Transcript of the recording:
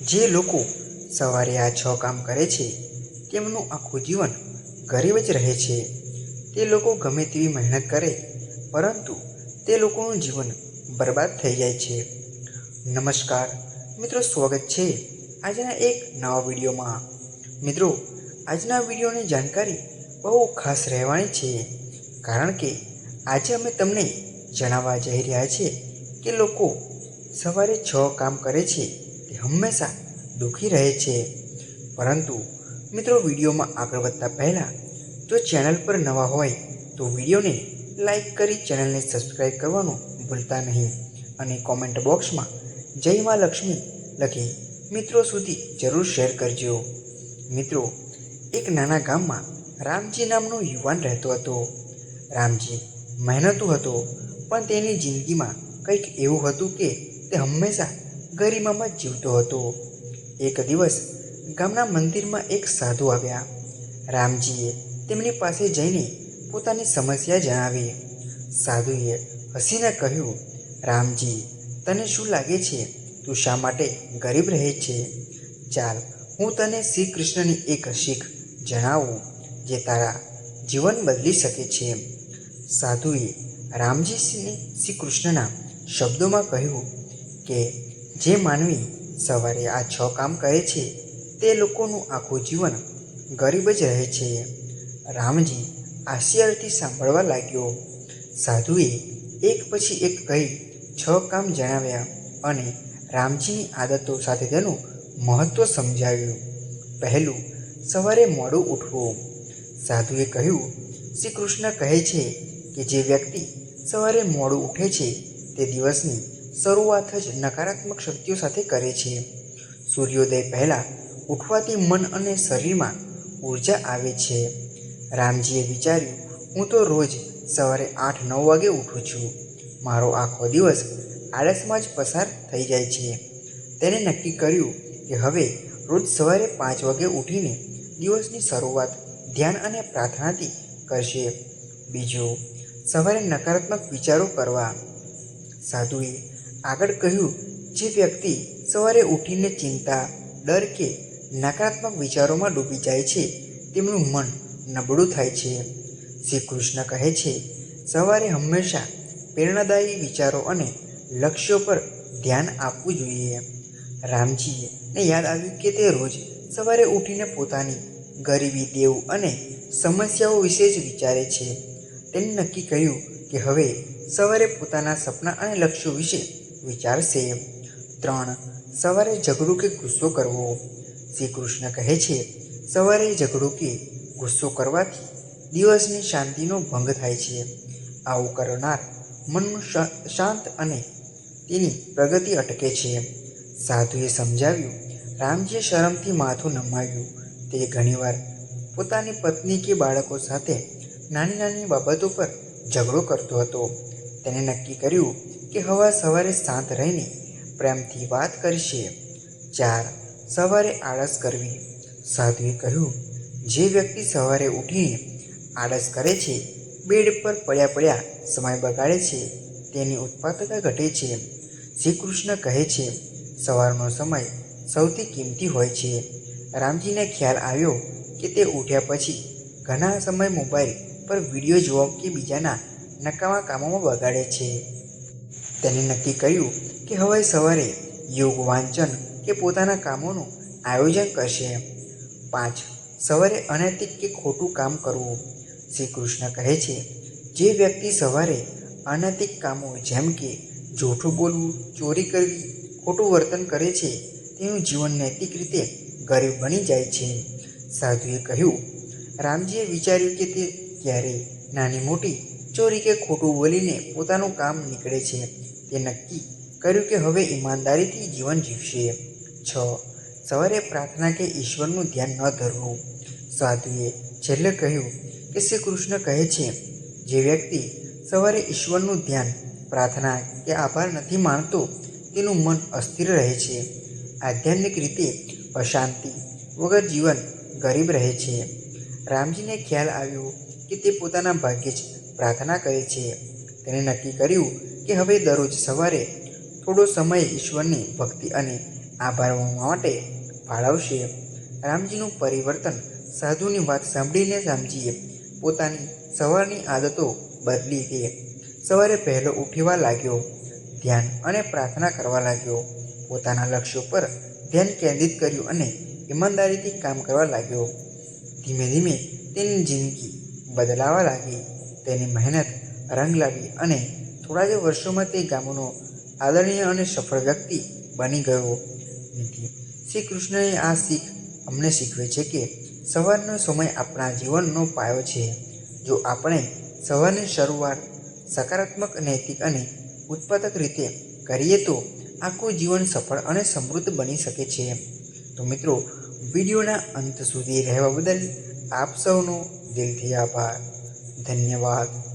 જે લોકો સવારે આ છ કામ કરે છે, તેમનું આખું જીવન ગરીબ જ રહે છે. તે લોકો ગમે તેવી મહેનત કરે, પરંતુ તે લોકોનું જીવન બરબાદ થઈ જાય છે. નમસ્કાર. મિત્રો, સ્વાગત છે આજના એક નવા વિડીયોમાં. મિત્રો, આજના વિડીયોની જાણકારી બહુ ખાસ રહેવાની છે, કારણ કે આજે અમે તમને જણાવવા જઈ રહ્યા છીએ કે લોકો સવારે છ કામ કરે છે હંમેશા દુઃખી રહે છે. પરંતુ મિત્રો વિડીયોમાં આગળ વધતા પહેલાં, જો ચેનલ પર નવા હોય, તો વિડીયોને લાઈક કરી ચેનલને સબસ્ક્રાઈબ કરવાનું ભૂલતા નહીં અને કોમેન્ટ બોક્સમાં જય મા લક્ષ્મી લખી મિત્રો સુધી જરૂર શેર કરજો. મિત્રો, એક નાના ગામમાં રામજી નામનો યુવાન રહેતો હતો. રામજી મહેનતુ હતો, પણ તેની જિંદગીમાં કંઈક એવું હતું કે તે હંમેશા ગરિમામાં જીવતો હતો. એક દિવસ ગામના મંદિરમાં એક સાધુ આવ્યા. રામજીએ તેમની પાસે જઈને પોતાની સમસ્યા જણાવી. સાધુએ હસીને કહ્યું, રામજી, તને શું લાગે છે? તું શા માટે ગરીબ રહે છે? ચાલ, હું તને શ્રી કૃષ્ણની એક શીખ જણાવું, જે તારા જીવન બદલી શકે છે. સાધુએ રામજીને શ્રી કૃષ્ણના શબ્દોમાં કહ્યું કે જે માનવી સવારે આ છ કામ કરે છે, તે લોકોનું આખું જીવન ગરીબ જ રહે છે. રામજી આશિયારથી સાંભળવા લાગ્યો. સાધુએ એક પછી એક કહી છ કામ જણાવ્યા અને રામજીની આદતો સાથે તેનું મહત્ત્વ સમજાવ્યું. પહેલું, સવારે મોડું ઉઠવું. સાધુએ કહ્યું, શ્રી કૃષ્ણ કહે છે કે જે વ્યક્તિ સવારે મોડું ઉઠે છે, તે દિવસની શરૂઆત જ નકારાત્મક શક્તિઓ સાથે કરે છે. સૂર્યોદય પહેલાં ઉઠવાથી મન અને શરીરમાં ઊર્જા આવે છે. રામજીએ વિચાર્યું, હું તો રોજ સવારે આઠ નવ વાગે ઉઠું છું. મારો આખો દિવસ આળસમાં જ પસાર થઈ જાય છે. તેને નક્કી કર્યું કે હવે રોજ સવારે પાંચ વાગે ઉઠીને દિવસની શરૂઆત ધ્યાન અને પ્રાર્થનાથી કરશે. બીજું, સવારે નકારાત્મક વિચારો કરવા. સાધુએ આગળ કહ્યું, જે વ્યક્તિ સવારે ઉઠીને ચિંતા, ડર કે નકારાત્મક વિચારોમાં ડૂબી જાય છે, તેમનું મન નબળું થાય છે. શ્રી કૃષ્ણ કહે છે, સવારે હંમેશા પ્રેરણાદાયી વિચારો અને લક્ષ્યો પર ધ્યાન આપવું જોઈએ. રામજીએ ને યાદ આવ્યું કે તે રોજ સવારે ઉઠીને પોતાની ગરીબી, દેવું અને સમસ્યાઓ વિશે જ વિચારે છે. તેને નક્કી કર્યું કે હવે સવારે પોતાના સપના અને લક્ષ્યો વિશે વિચારશે. ત્રણ, સવારે ઝઘડું કે ગુસ્સો કરવો. શ્રી કૃષ્ણ કહે છે, સવારે ઝઘડું કે ગુસ્સો કરવાથી દિવસની શાંતિનો ભંગ થાય છે. આવું કરનાર મનનું શાંત અને તેની પ્રગતિ અટકે છે. સાધુએ સમજાવ્યું, રામજીએ શરમથી માથું નમાવ્યું. તે ઘણીવાર પોતાની પત્ની કે બાળકો સાથે નાની નાની બાબતો પર ઝઘડો કરતો હતો. તેને નક્કી કર્યું કે હવા સવારે શાંત રહીને પ્રેમથી વાત કરશે. ચાર, સવારે આળસ કરવી. સાધુએ કહ્યું, જે વ્યક્તિ સવારે ઉઠીને આળસ કરે છે, બેડ પર પડ્યા પડ્યા સમય બગાડે છે, તેની ઉત્પાદકતા ઘટે છે. શ્રી કૃષ્ણ કહે છે, સવારનો સમય સૌથી કિંમતી હોય છે. રામજીને ખ્યાલ આવ્યો કે તે ઉઠ્યા પછી ઘણા સમય મોબાઈલ પર વીડિયો જોવા કે બીજાના નકામા કામોમાં બગાડે છે. તેને નક્કી કર્યું કે હવે સવારે યોગ વાંચન કે પોતાના કામોનું આયોજન કરશે. પાંચ, સવારે અનૈતિક કે ખોટું કામ કરવું. શ્રી કૃષ્ણ કહે છે, જે વ્યક્તિ સવારે અનૈતિક કામો જેમ કે જૂઠું બોલવું, ચોરી કરવી, ખોટું વર્તન કરે છે, તેનું જીવન નૈતિક રીતે ગરીબ બની જાય છે. સાધુએ કહ્યું, રામજીએ વિચાર્યું કે તે ક્યારેય નાની મોટી ચોરી કે ખોટું બોલીને પોતાનું કામ નીકળે છે. તે નક્કી કર્યું કે હવે ઈમાનદારીથી જીવન જીવશે. છ. સવારે પ્રાર્થના કે ઈશ્વરનું ધ્યાન ન ધરવું. સાધુએ છેલ્લે કહ્યું કે શ્રી કૃષ્ણ કહે છે, જે વ્યક્તિ સવારે ઈશ્વરનું ધ્યાન, પ્રાર્થના કે આભાર નથી માનતો તેનું મન અસ્થિર રહે છે. આધ્યાત્મિક રીતે અશાંતિ વગર જીવન ગરીબ રહે છે. રામજીને ખ્યાલ આવ્યો કે તે પોતાના ભાગ્યે જ પ્રાર્થના કરે છે. તેણે નક્કી કર્યું કે હવે દરરોજ સવારે થોડો સમય ઈશ્વરની ભક્તિ અને આભાર માટે ફાળવશે. રામજીનું પરિવર્તન સાધુની વાત સાંભળીને રામજીએ પોતાની સવારની આદતો બદલી દે સવારે પહેલો ઉઠવા લાગ્યો, ધ્યાન અને પ્રાર્થના કરવા લાગ્યો, પોતાના લક્ષ્યો પર ધ્યાન કેન્દ્રિત કર્યું અને ઈમાનદારીથી કામ કરવા લાગ્યો. ધીમે ધીમે તેની જિંદગી બદલાવા લાગી. તેની મહેનત રંગ લાવી અને થોડા જ વર્ષોમાં તે ગામનો આદરણીય અને સફળ વ્યક્તિ બની ગયો. નથી શ્રી કૃષ્ણએ આ શીખ અમને શીખવે છે કે સવારનો સમય આપણા જીવનનો પાયો છે. જો આપણે સવારની શરૂઆત સકારાત્મક, નૈતિક અને ઉત્પાદક રીતે કરીએ તો આખું જીવન સફળ અને સમૃદ્ધ બની શકે છે. તો મિત્રો, વિડીયોના અંત સુધી રહેવા બદલ આપ સૌનો દિલથી આભાર. ધન્યવાદ.